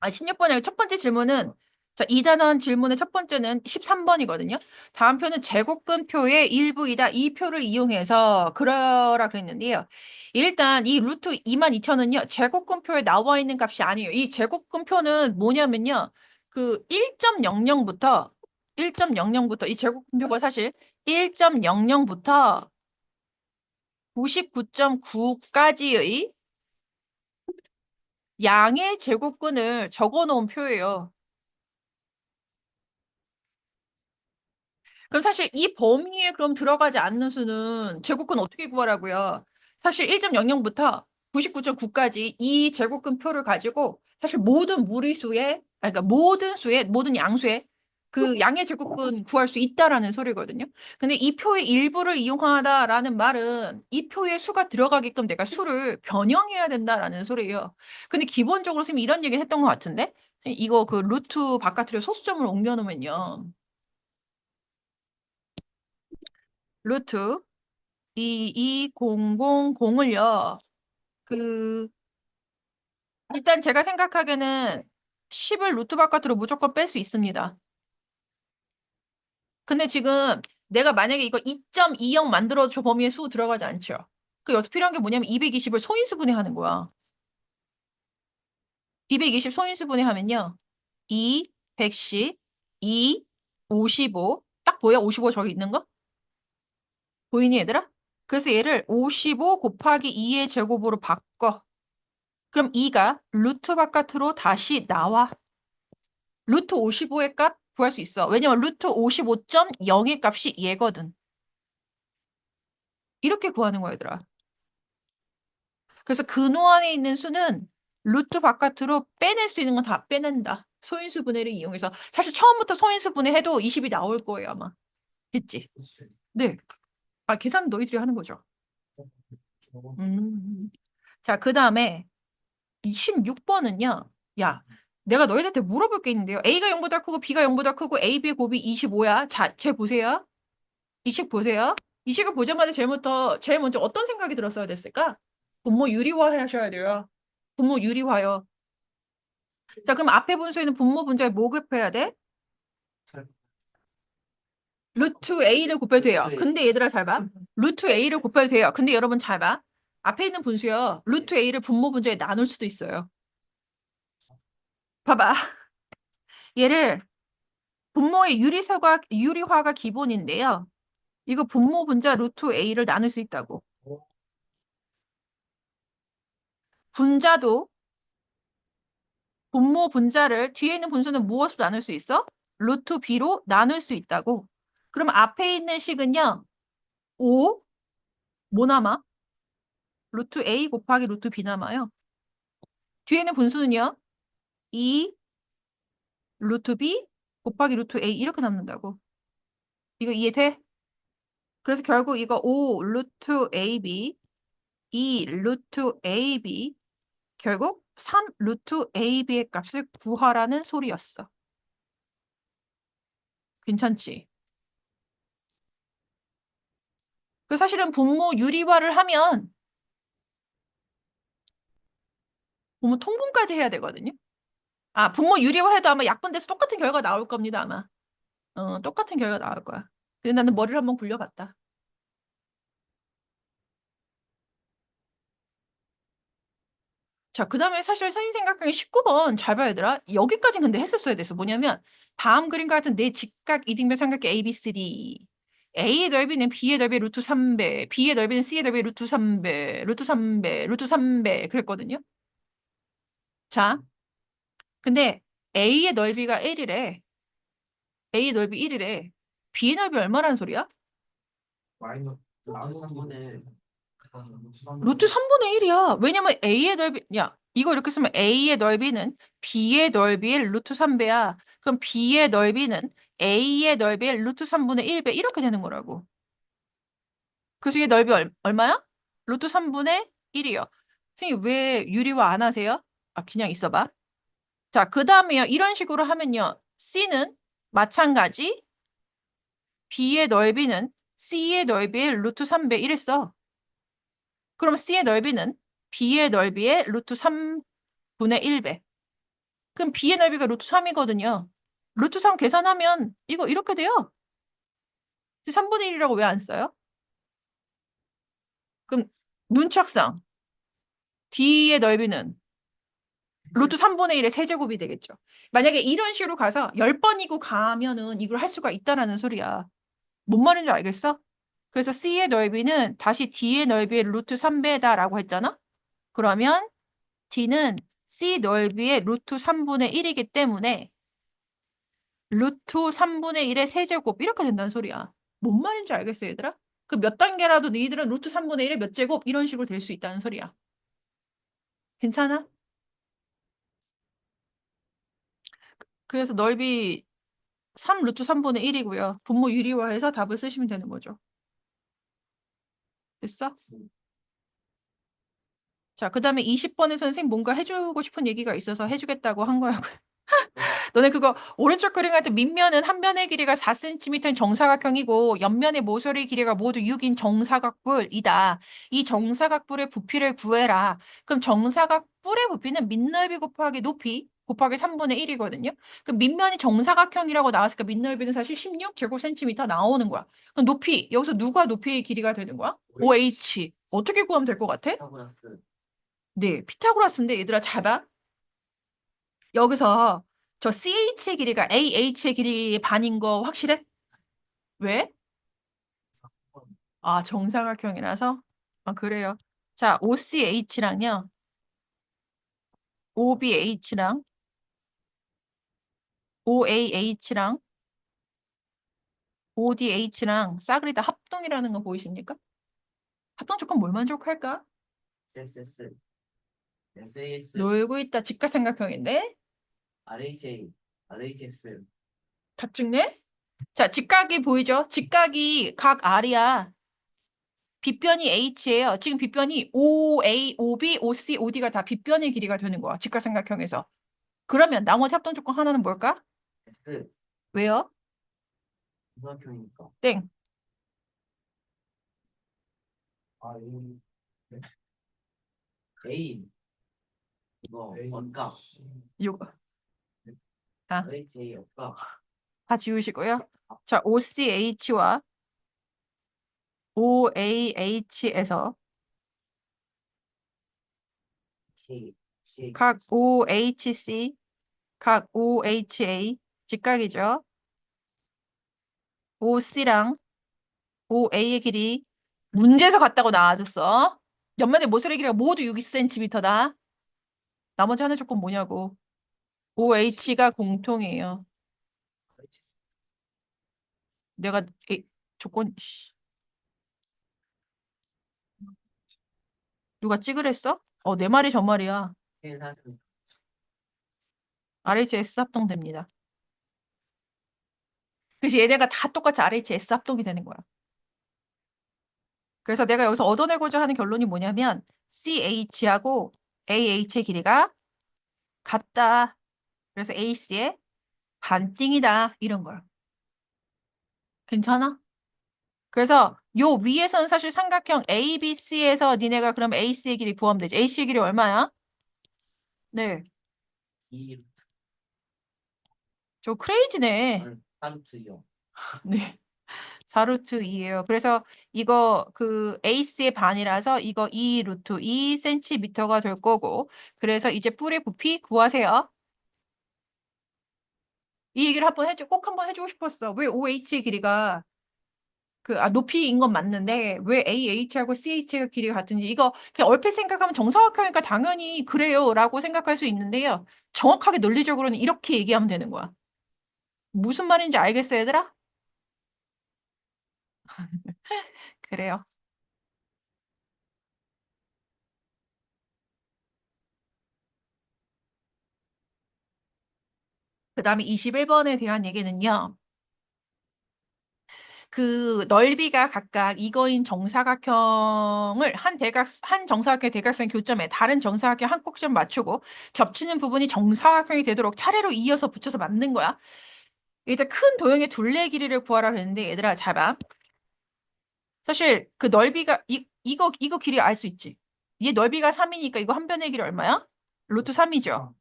아, 16번에 첫 번째 질문은 자, 2단원 질문의 첫 번째는 13번이거든요. 다음 표는 제곱근표의 일부이다. 이 표를 이용해서 그러라 그랬는데요. 일단 이 루트 22,000은요. 제곱근표에 나와 있는 값이 아니에요. 이 제곱근표는 뭐냐면요. 그 1.00부터 1.00부터 이 제곱근표가 사실 1.00부터 99.9까지의 양의 제곱근을 적어 놓은 표예요. 그럼 사실 이 범위에 그럼 들어가지 않는 수는 제곱근 어떻게 구하라고요? 사실 1.00부터 99.9까지 이 제곱근 표를 가지고 사실 모든 무리수의 그러니까 모든 수의 모든 양수의 그 양의 제곱근 구할 수 있다라는 소리거든요. 근데 이 표의 일부를 이용하다라는 말은 이 표에 수가 들어가게끔 내가 수를 변형해야 된다라는 소리예요. 근데 기본적으로 선생님이 이런 얘기 했던 것 같은데 이거 그 루트 바깥으로 소수점을 옮겨 놓으면요. 루트 22000을요. 그 일단 제가 생각하기에는 10을 루트 바깥으로 무조건 뺄 수 있습니다. 근데 지금 내가 만약에 이거 2.20 만들어줘 범위에 수 들어가지 않죠. 그 여기서 필요한 게 뭐냐면 220을 소인수분해 하는 거야. 220 소인수분해 하면요. 2, 110, 2, 55. 딱 보여? 55 저기 있는 거? 보이니 얘들아? 그래서 얘를 55 곱하기 2의 제곱으로 바꿔. 그럼 2가 루트 바깥으로 다시 나와. 루트 55의 값 구할 수 있어. 왜냐면 루트 55.0의 값이 얘거든. 이렇게 구하는 거야, 얘들아. 그래서 근호 안에 있는 수는 루트 바깥으로 빼낼 수 있는 건 다 빼낸다. 소인수 분해를 이용해서. 사실 처음부터 소인수 분해해도 20이 나올 거예요, 아마. 됐지? 네. 아, 계산 너희들이 하는 거죠. 음. 자, 그 다음에 16번은요. 야, 내가 너희들한테 물어볼 게 있는데요. A가 0보다 크고 B가 0보다 크고 A, B의 곱이 25야. 자, 쟤 보세요. 이 식 보세요. 이 식을 보자마자 제일 먼저, 제일 먼저 어떤 생각이 들었어야 됐을까? 분모 유리화 하셔야 돼요. 분모 유리화요. 자, 그럼 앞에 분수에는 분모 분자에 뭐 곱해야 돼? 루트 A를 곱해도 돼요. 근데 얘들아 잘 봐. 루트 A를 곱해도 돼요. 근데 여러분 잘 봐. 앞에 있는 분수요. 루트 A를 분모 분자에 나눌 수도 있어요. 봐봐. 얘를 분모의 유리화가, 유리화가 기본인데요. 이거 분모 분자 루트 A를 나눌 수 있다고. 분자도 분모 분자를 뒤에 있는 분수는 무엇으로 나눌 수 있어? 루트 B로 나눌 수 있다고. 그럼 앞에 있는 식은요. 5, 뭐 남아? 루트 A 곱하기 루트 B 남아요. 뒤에 있는 분수는요. 2, 루트 B 곱하기 루트 A 이렇게 남는다고. 이거 이해돼? 그래서 결국 이거 5 루트 AB, 2 루트 AB, 결국 3 루트 AB의 값을 구하라는 소리였어. 괜찮지? 그 사실은 분모 유리화를 하면 분모 통분까지 해야 되거든요. 아, 분모 유리화 해도 아마 약분돼서 똑같은 결과 나올 겁니다, 아마. 어, 똑같은 결과 나올 거야. 근데 나는 머리를 한번 굴려봤다. 자, 그 다음에 사실 선생님 생각하기에 19번 잘 봐야 되라. 여기까지 근데 했었어야 됐어. 뭐냐면 다음 그림과 같은 내 직각 이등변 삼각형 A, B, C, D. A의 넓이는 B의 넓이 루트 3배, B의 넓이는 C의 넓이 루트 3배, 루트 3배, 루트 3배 그랬거든요. 자, 근데 A의 넓이가 1이래. A의 넓이 1이래. B의 넓이 얼마라는 소리야? 마이너스 나누는 3분의 루트 3분의 1이야. 왜냐면 A의 넓이, 야, 이거 이렇게 쓰면 A의 넓이는 B의 넓이의 루트 3배야. 그럼 B의 넓이는 A의 넓이의 루트 3분의 1배 이렇게 되는 거라고. 그래서 얘 넓이 얼, 얼마야? 루트 3분의 1이요. 선생님 왜 유리화 안 하세요? 아, 그냥 있어봐. 자, 그 다음에요. 이런 식으로 하면요. C는 마찬가지 B의 넓이는 C의 넓이의 루트 3배 1을 써. 그럼 C의 넓이는 B의 넓이의 루트 3분의 1배. 그럼 B의 넓이가 루트 3이거든요. 루트 3 계산하면 이거 이렇게 돼요. 3분의 1이라고 왜 안 써요? 그럼 문짝상 D의 넓이는 루트 3분의 1의 세제곱이 되겠죠. 만약에 이런 식으로 가서 10번이고 가면은 이걸 할 수가 있다라는 소리야. 뭔 말인지 알겠어? 그래서 C의 넓이는 다시 D의 넓이의 루트 3배다라고 했잖아? 그러면 D는 C 넓이의 루트 3분의 1이기 때문에 루트 3분의 1의 세제곱 이렇게 된다는 소리야. 뭔 말인지 알겠어 얘들아? 그 몇 단계라도 너희들은 루트 3분의 1의 몇 제곱 이런 식으로 될 수 있다는 소리야. 괜찮아? 그래서 넓이 3 루트 3분의 1이고요. 분모 유리화해서 답을 쓰시면 되는 거죠. 됐어? 자, 그 다음에 20번에 선생님 뭔가 해주고 싶은 얘기가 있어서 해주겠다고 한 거야. 너네 그거 오른쪽 그림 같은 밑면은 한 면의 길이가 4cm인 정사각형이고 옆면의 모서리 길이가 모두 6인 정사각뿔이다. 이 정사각뿔의 부피를 구해라. 그럼 정사각뿔의 부피는 밑넓이 곱하기 높이 곱하기 3분의 1이거든요. 그럼 밑면이 정사각형이라고 나왔으니까 밑넓이는 사실 16 제곱센티미터 나오는 거야. 그럼 높이 여기서 누가 높이의 길이가 되는 거야? OH. 어떻게 구하면 될 것 같아? 타고라스 네, 피타고라스인데 얘들아 잘 봐. 여기서 저 CH의 길이가 AH의 길이 반인 거 확실해? 왜? 아, 정사각형이라서? 아, 그래요. 자, OCH랑요. OBH랑 OAH랑 ODH랑 싸그리 다 합동이라는 거 보이십니까? 합동 조건 뭘 만족할까? SSS SAS 놀고 있다 직각삼각형인데 RHA RHS 다 찍네? 자, 직각이 보이죠? 직각이 각 R이야. 빗변이 H예요. 지금 빗변이 OA, OB, OC, OD가 다 빗변의 길이가 되는 거야. 직각삼각형에서. 그러면 나머지 합동 조건 하나는 뭘까? S 왜요? 삼각형이니까. 땡. 아 A 이거 원가. 이거 아. RHA 원가 다 지우시고요. 자, OCH와 OAH에서 C C 각 OHC, 각 OHA 직각이죠. OC랑 OA의 길이 문제에서 같다고 나와줬어. 옆면의 모서리 길이가 모두 6cm다. 나머지 하나 조건 뭐냐고. OH가 공통이에요. 내가 에, 조건 씨. 누가 찍으랬어? 어, 내 말이 저 말이야. 사실 RHS 합동됩니다. 그래서 얘네가 다 똑같이 RHS 합동이 되는 거야. 그래서 내가 여기서 얻어내고자 하는 결론이 뭐냐면 CH하고 AH의 길이가 같다. 그래서 AC의 반띵이다. 이런 거야. 괜찮아? 그래서 요 위에서는 사실 삼각형 ABC에서 니네가 그럼 AC의 길이 구하면 되지. AC의 길이 얼마야? 네. 이저 크레이지네. 한루트요 네. 4루트 2예요. 그래서 이거 그 AC의 반이라서 이거 2 루트 2cm가 될 거고 그래서 이제 뿔의 부피 구하세요. 이 얘기를 한번 해줘 꼭 한번 해주고 싶었어. 왜 OH의 길이가 그 아, 높이인 건 맞는데 왜 AH하고 CH가 길이가 같은지 이거 그냥 얼핏 생각하면 정사각형이니까 당연히 그래요라고 생각할 수 있는데요. 정확하게 논리적으로는 이렇게 얘기하면 되는 거야. 무슨 말인지 알겠어, 얘들아? 그래요. 그 다음에 21번에 대한 얘기는요. 그 넓이가 각각 이거인 정사각형을 한 대각, 한 정사각형의 대각선 교점에 다른 정사각형 한 꼭지점 맞추고 겹치는 부분이 정사각형이 되도록 차례로 이어서 붙여서 만든 거야. 일단 큰 도형의 둘레 길이를 구하라 그랬는데 얘들아 잘 봐. 사실 그 넓이가 이, 이거 이거 길이 알 수 있지. 얘 넓이가 3이니까 이거 한 변의 길이 얼마야? 루트 3이죠.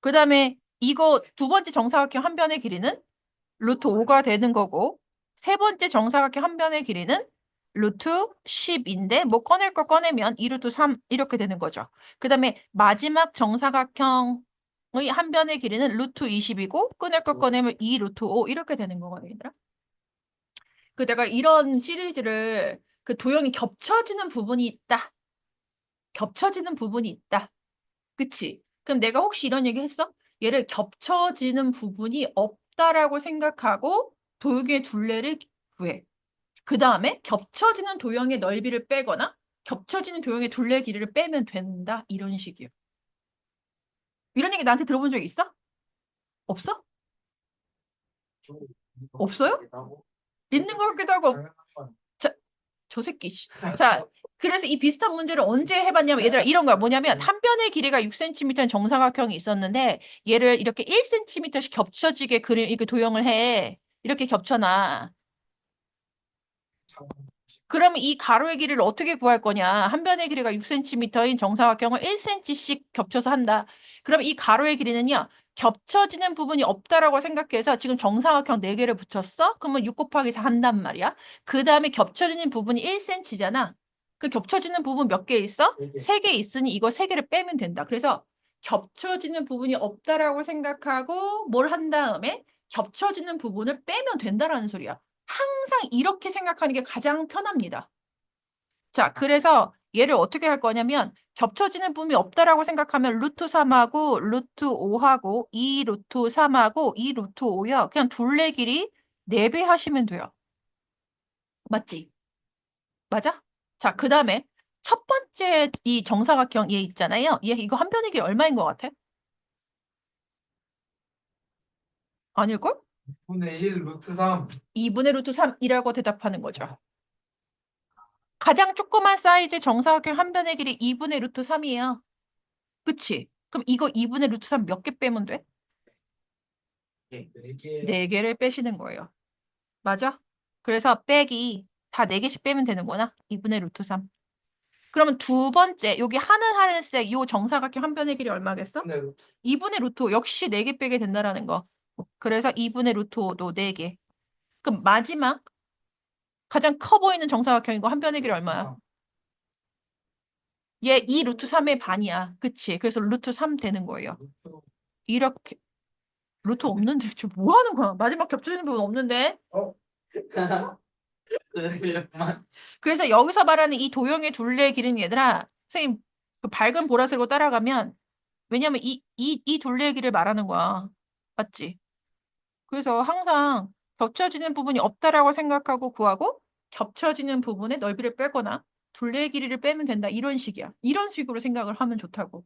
그 다음에 이거 두 번째 정사각형 한 변의 길이는 루트 5가 되는 거고 세 번째 정사각형 한 변의 길이는 루트 10인데 뭐 꺼낼 거 꺼내면 2 루트 3 이렇게 되는 거죠. 그 다음에 마지막 정사각형 의한 변의 길이는 루트 20이고 꺼낼 거 꺼내면 2 루트 5 이렇게 되는 거거든요. 얘들아. 그 내가 이런 시리즈를 그 도형이 겹쳐지는 부분이 있다. 겹쳐지는 부분이 있다. 그치? 그럼 내가 혹시 이런 얘기 했어? 얘를 겹쳐지는 부분이 없다라고 생각하고 도형의 둘레를 구해. 그 다음에 겹쳐지는 도형의 넓이를 빼거나 겹쳐지는 도형의 둘레 길이를 빼면 된다. 이런 식이에요. 이런 얘기 나한테 들어본 적 있어? 없어? 없어요? 있는 것 같기도 하고 저 새끼. 씨. 자, 그래서 이 비슷한 문제를 언제 해봤냐면 얘들아 이런 거야. 뭐냐면 한 변의 길이가 6cm인 정사각형이 있었는데 얘를 이렇게 1cm씩 겹쳐지게 그림 이렇게 도형을 해. 이렇게 겹쳐놔. 그러면 이 가로의 길이를 어떻게 구할 거냐? 한 변의 길이가 6cm인 정사각형을 1cm씩 겹쳐서 한다. 그럼 이 가로의 길이는요. 겹쳐지는 부분이 없다라고 생각해서 지금 정사각형 4개를 붙였어? 그러면 6 곱하기 4 한단 말이야. 그 다음에 겹쳐지는 부분이 1cm잖아. 그 겹쳐지는 부분 몇 개 있어? 네 개. 3개 있으니 이거 3개를 빼면 된다. 그래서 겹쳐지는 부분이 없다라고 생각하고 뭘 한 다음에 겹쳐지는 부분을 빼면 된다라는 소리야. 항상 이렇게 생각하는 게 가장 편합니다. 자, 그래서 얘를 어떻게 할 거냐면 겹쳐지는 부분이 없다라고 생각하면 루트 3하고 루트 5하고 2 루트 3하고 2 루트 5요. 그냥 둘레 길이 4배 하시면 돼요. 맞지? 맞아? 자, 그 다음에 첫 번째 이 정사각형 얘 있잖아요. 얘 이거 한 변의 길이 얼마인 것 같아? 아닐걸? 2분의 1 루트 3 2분의 루트 3이라고 대답하는 거죠. 가장 조그만 사이즈 정사각형 한 변의 길이 2분의 루트 3이에요. 그치? 그럼 이거 2분의 루트 3 몇 개 빼면 돼? 네. 4개 4개를 빼시는 거예요. 맞아? 그래서 빼기 다 4개씩 빼면 되는구나. 2분의 루트 3. 그러면 두 번째, 여기 하늘 하늘색 요 정사각형 한 변의 길이 얼마겠어? 2분의 루트 2분의 루트 5 역시 4개 빼게 된다라는 거. 그래서 2분의 루트 5도 4개. 그럼 마지막 가장 커 보이는 정사각형이고 한 변의 길이 얼마야? 얘 2 루트 3의 반이야. 그치? 그래서 루트 3 되는 거예요. 이렇게 루트 없는데 지금 뭐 하는 거야? 마지막 겹쳐지는 부분 없는데? 그만. 그래서 여기서 말하는 이 도형의 둘레의 길은 얘들아, 선생님 그 밝은 보라색으로 따라가면 왜냐면 이, 이, 이 둘레의 길을 말하는 거야. 맞지? 그래서 항상 겹쳐지는 부분이 없다라고 생각하고 구하고 겹쳐지는 부분의 넓이를 빼거나 둘레의 길이를 빼면 된다. 이런 식이야. 이런 식으로 생각을 하면 좋다고.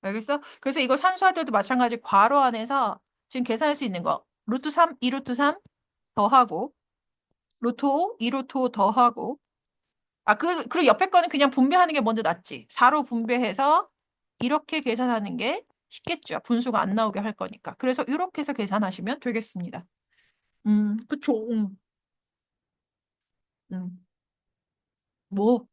알겠어? 그래서 이거 산수할 때도 마찬가지 괄호 안에서 지금 계산할 수 있는 거. 루트 3, 2 루트 3 더하고 루트 5, 2 루트 5 더하고 아, 그, 그리고 옆에 거는 그냥 분배하는 게 먼저 낫지. 4로 분배해서 이렇게 계산하는 게 쉽겠죠. 분수가 안 나오게 할 거니까. 그래서 이렇게 해서 계산하시면 되겠습니다. 음, 그쵸. 음. 음. 뭐?